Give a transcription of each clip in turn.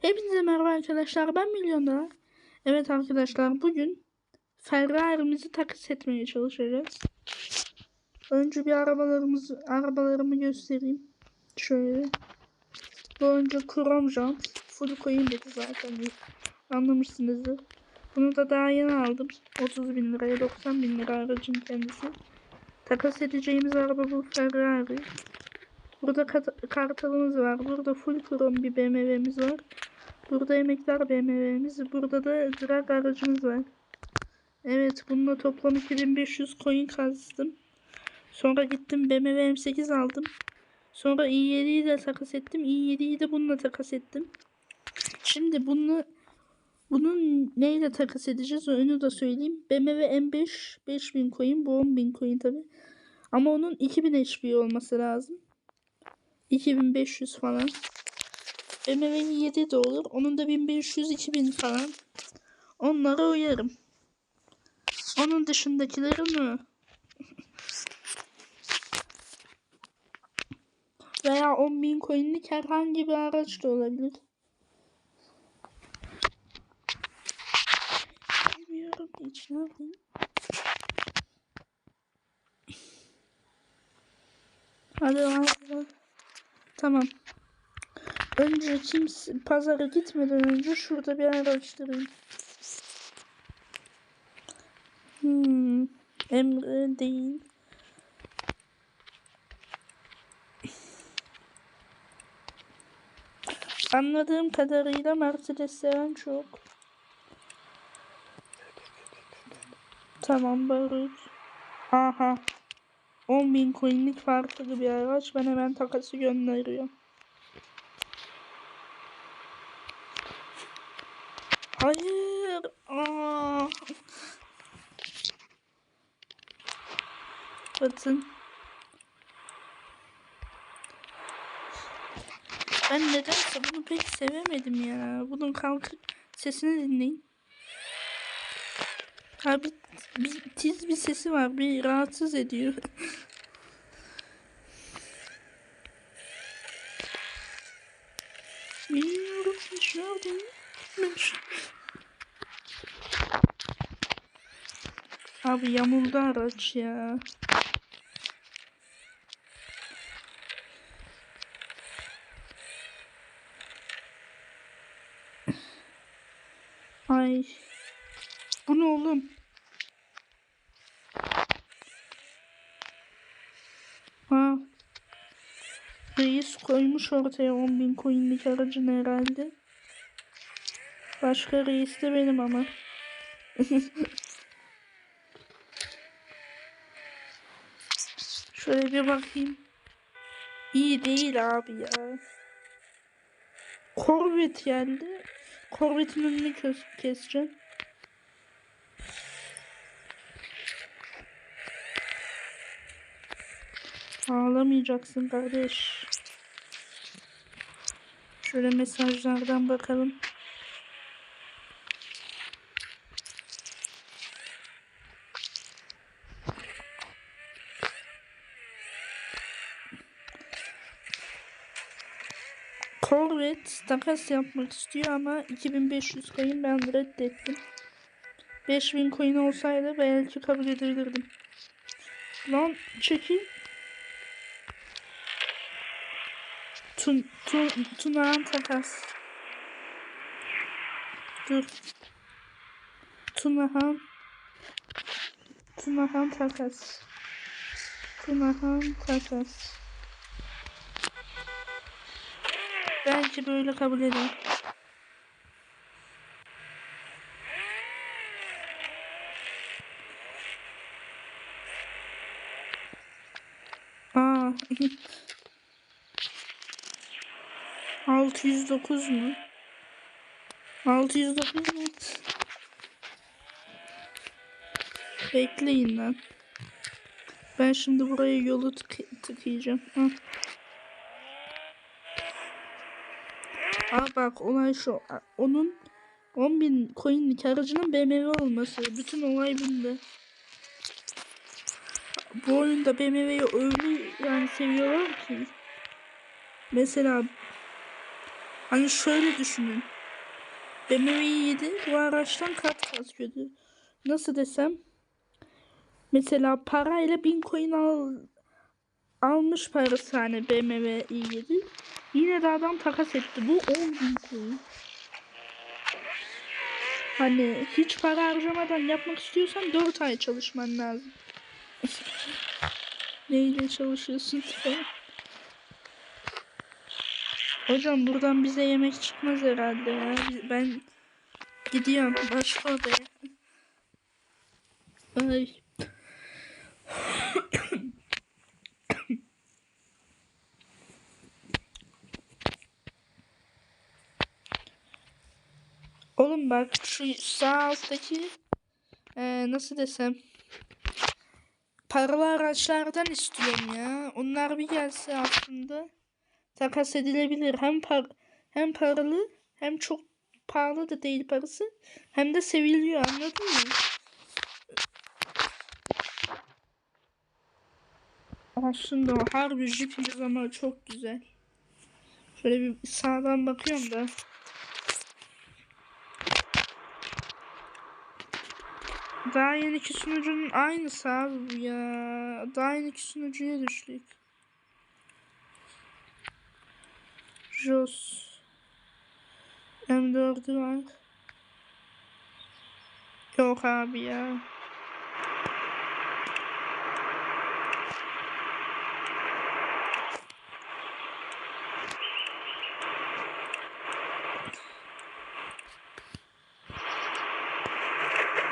Hepinize merhaba arkadaşlar. Ben Milyoner. Evet arkadaşlar bugün Ferrari'mizi takas etmeye çalışacağız. Önce bir arabalarımızı arabalarımı göstereyim. Şöyle. Bu önce Chrome Jant. Full coin dedi zaten. Anlamışsınızdır. Bunu da daha yeni aldım. 30 bin liraya 90 bin lira aracın kendisi. Takas edeceğimiz araba bu Ferrari. Burada kartalımız var. Burada full chrome bir BMW'miz var. Burada emekler BMW'miz. Burada da drag aracımız var. Evet bununla toplam 2500 coin kazdım. Sonra gittim BMW M8 aldım. Sonra i7'yi de takas ettim. i7'yi de bununla takas ettim. Şimdi bunu bunun neyle takas edeceğiz onu da söyleyeyim. BMW M5 5000 coin bu 10.000 coin tabi. Ama onun 2000 HP olması lazım. 2500 falan. BMW'nin 7 de olur. Onun da 1500 2000 falan. Onlara uyarım. Onun dışındakileri mi? Veya 10.000 coinlik herhangi bir araç da olabilir. Bilmiyorum hiç ne yapayım. Hadi hadi. Tamam. Önce kimse pazara gitmeden önce şurada bir araştırayım. Hmm. Emre değil. Anladığım kadarıyla Mercedes seven çok. Tamam Barut. Aha. 10.000 coinlik farklı bir araç. Ben hemen takası gönderiyorum. Hayır. Aa. Batın. Ben nedense bunu pek sevemedim ya. Bunun kalkıp sesini dinleyin. Abi bir tiz bir sesi var. Bir rahatsız ediyor. Bilmiyorum hiç ne yapayım. Ben şu- Abi yamuldu araç ya. Ay. Bu ne oğlum? Ha. Reis koymuş ortaya 10.000 coinlik aracını herhalde. Başka reis de benim ama. Şöyle bir bakayım. İyi değil abi ya. Corvette geldi. Corvette'in önünü kes keseceğim. Ağlamayacaksın kardeş. Şöyle mesajlardan bakalım. Corvette takas yapmak istiyor ama 2500 coin ben reddettim. 5000 coin olsaydı belki kabul edebilirdim. Lan çekil. Tun, tun, Tunağan takas. Dur. Tunahan. Tunahan takas. Tunahan takas. Belki böyle kabul eder. Aa. 609 mu? 609 mu? Bekleyin lan. Ben şimdi buraya yolu tık tıkayacağım. Hı. Aa bak olay şu. Onun 10.000 coinlik aracının BMW olması. Bütün olay bunda. Bu oyunda BMW'yi öyle yani seviyorlar ki. Mesela Hani şöyle düşünün. BMW 7 bu araçtan kat kat. Nasıl desem? Mesela parayla 1000 coin al, almış parası hani BMW i7. Yine de adam takas etti. Bu 10 bin coin. Hani hiç para harcamadan yapmak istiyorsan 4 ay çalışman lazım. Neyle çalışıyorsun falan. Hocam buradan bize yemek çıkmaz herhalde ya. Ben gidiyorum başka odaya. Ay. Oğlum bak şu sağ alttaki ee, nasıl desem paralı araçlardan istiyorum ya. Onlar bir gelse aslında takas edilebilir. Hem par hem paralı hem çok pahalı da değil parası. Hem de seviliyor anladın mı? Aslında o harbi jipimiz ama çok güzel. Şöyle bir sağdan bakıyorum da. Daha yeniki sunucunun aynısı abi bu ya. Daha yeniki sunucuya düştük. Jos. M4'ü var. Yok abi ya.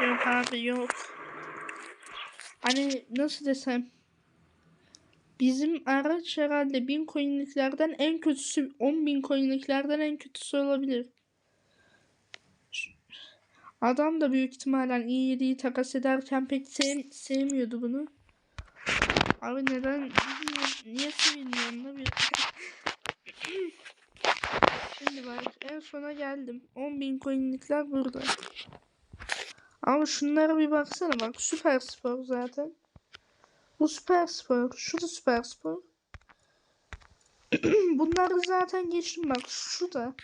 Yok abi yok. Hani nasıl desem. Bizim araç herhalde 1000 coinliklerden en kötüsü 10.000 coinliklerden en kötüsü olabilir. Adam da büyük ihtimalle i7'yi takas ederken pek sev sevmiyordu bunu. Abi neden bilmiyorum. niye sevinmiyorum da bir Şimdi bak en sona geldim. 10.000 coinlikler burada. Ama şunlara bir baksana bak süper spor zaten. Bu süper spor. Şu da süper spor. Bunları zaten geçtim bak şu da.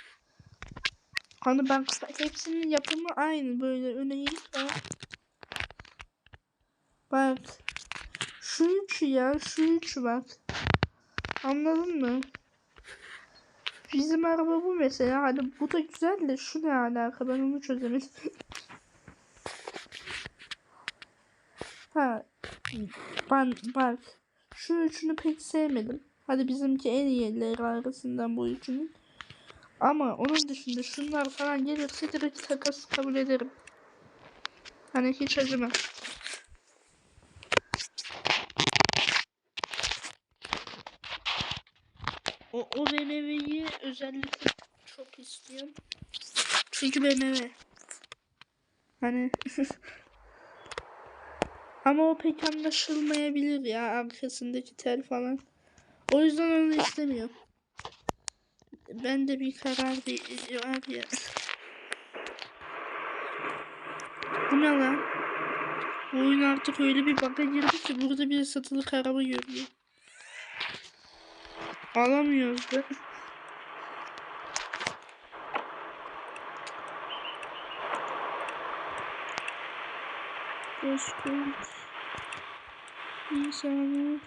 Hani bak hepsinin yapımı aynı böyle öne. Bak. Şu üçü ya şu üçü bak. Anladın mı? Bizim araba bu mesela. Hani bu da güzel de şu ne alaka ben onu çözemedim. ha. Ben bak. Şu üçünü pek sevmedim. Hadi bizimki en iyileri arasından bu üçünün. Ama onun dışında şunlar falan gelirse direkt takas kabul ederim. Hani hiç acımam. O, o BMW'yi özellikle çok istiyorum. Çünkü BMW. Hani ama o pek anlaşılmayabilir ya arkasındaki tel falan. O yüzden onu istemiyorum. Ben de bir karar var ya. Bu ne lan? Bu oyun artık öyle bir bug'a girdi ki burada bir satılık araba görüyor. Alamıyoruz da. Bozkurt. İnsanlar.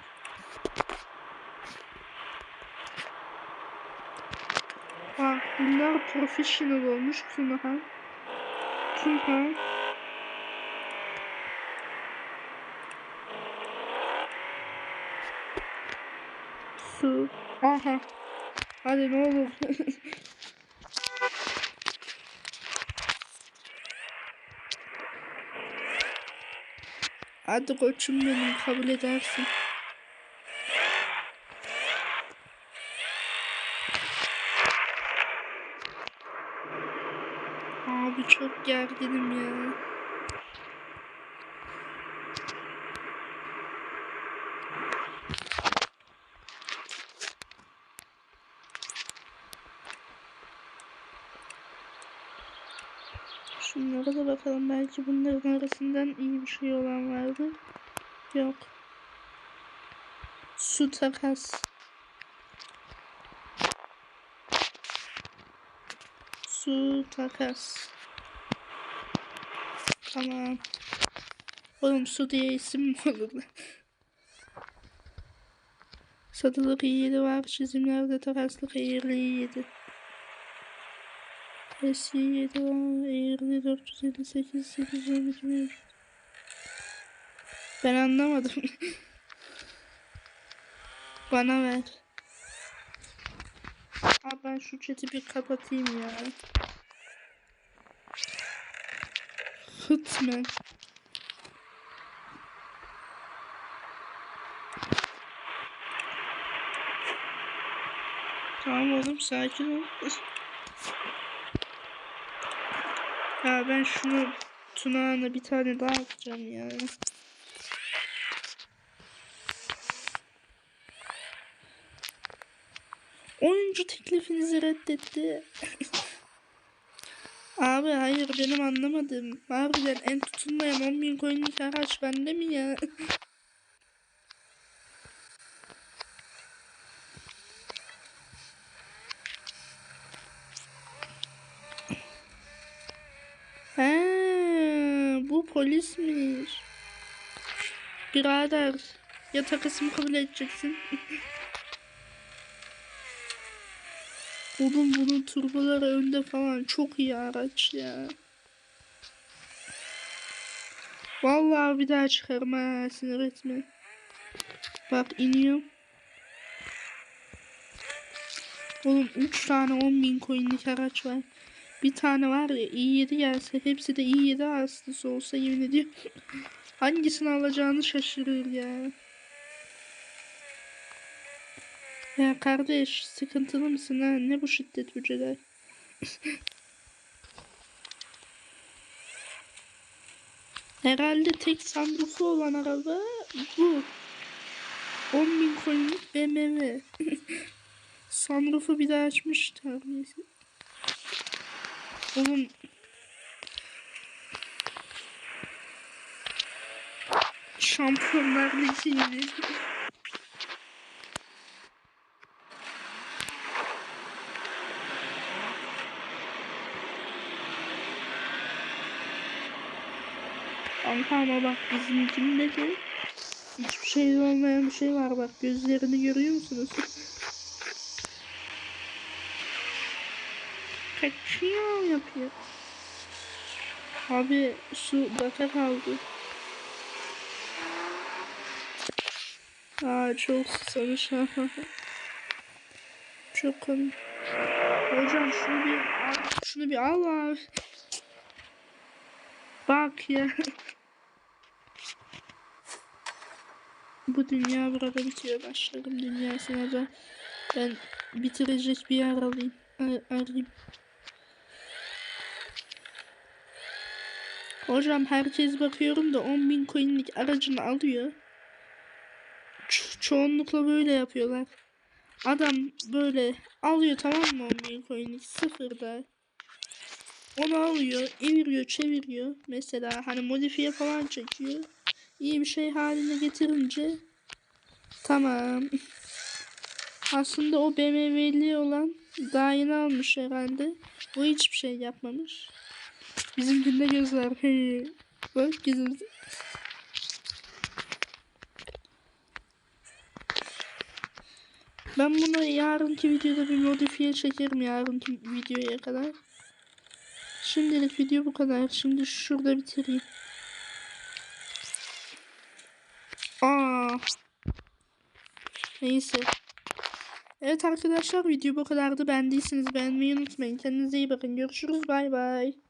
Bak bunlar professional olmuş Tunahan. Tunahan. Su. Aha. Hadi ne olur. Hadi koçum benim kabul edersin. Abi çok gerginim ya. Şunlara da bakalım. Belki bunların arasından iyi bir şey olan vardı. Yok. Su takas. su takas. Tamam. Oğlum su diye isim mi olur lan? Satılık iyi var. Çizimlerde takaslık eğrili iyiydi. Eski 7 var. Eğrili 458 812 mevcut. Ben anlamadım. Bana ver. Abi ben şu chat'i bir kapatayım ya. Hıtmen. Tamam oğlum sakin ol. Ya ben şunu Tunağına bir tane daha atacağım ya. Oyuncu teklifinizi reddetti. Abi hayır benim anlamadım. Harbiden en tutulmayan 10 bin coinlik araç bende mi ya? bu polismiş. Birader ya takısımı kabul edeceksin. Oğlum bunun turboları önde falan çok iyi araç ya. Vallahi bir daha çıkarım ha sinir etme. Bak iniyorum. Oğlum 3 tane 10 bin coinlik araç var. Bir tane var ya i7 gelse hepsi de i7 hastası olsa yemin ediyorum. Hangisini alacağını şaşırır ya. Ya kardeş sıkıntılı mısın ha? Ne bu şiddet hücreler? Herhalde tek sanduku olan araba bu. 10 bin coinlik BMW. Sunroof'u bir daha açmış terbiyesi. Oğlum Şampiyonlar Ligi yine. Kanka ama bak bizimkinde de hiçbir şey olmayan bir şey var bak gözlerini görüyor musunuz? Kaçıyor yapıyor. Abi su baka kaldı. Aa çok susamış çok komik. Hocam şunu bir al, şunu bir al abi. Bak ya. Bu dünya burada bitiyor. Başlarım dünyasına da. Ben bitirecek bir yer alayım. Ar- arayayım. Hocam herkes bakıyorum da 10.000 coinlik aracını alıyor. Ço- çoğunlukla böyle yapıyorlar. Adam böyle alıyor tamam mı 10.000 coinlik sıfırda. Onu alıyor, eviriyor, çeviriyor. Mesela hani modifiye falan çekiyor. İyi bir şey haline getirince tamam. Aslında o BMW'li olan daha yeni almış herhalde. O hiçbir şey yapmamış. Bizimkinde gözler. He. Bak gözümüzde. Ben bunu yarınki videoda bir modifiye çekerim yarınki videoya kadar. Şimdilik video bu kadar. Şimdi şurada bitireyim. Aa. Neyse. Evet arkadaşlar video bu kadardı. Beğendiyseniz beğenmeyi unutmayın. Kendinize iyi bakın. Görüşürüz. Bay bay.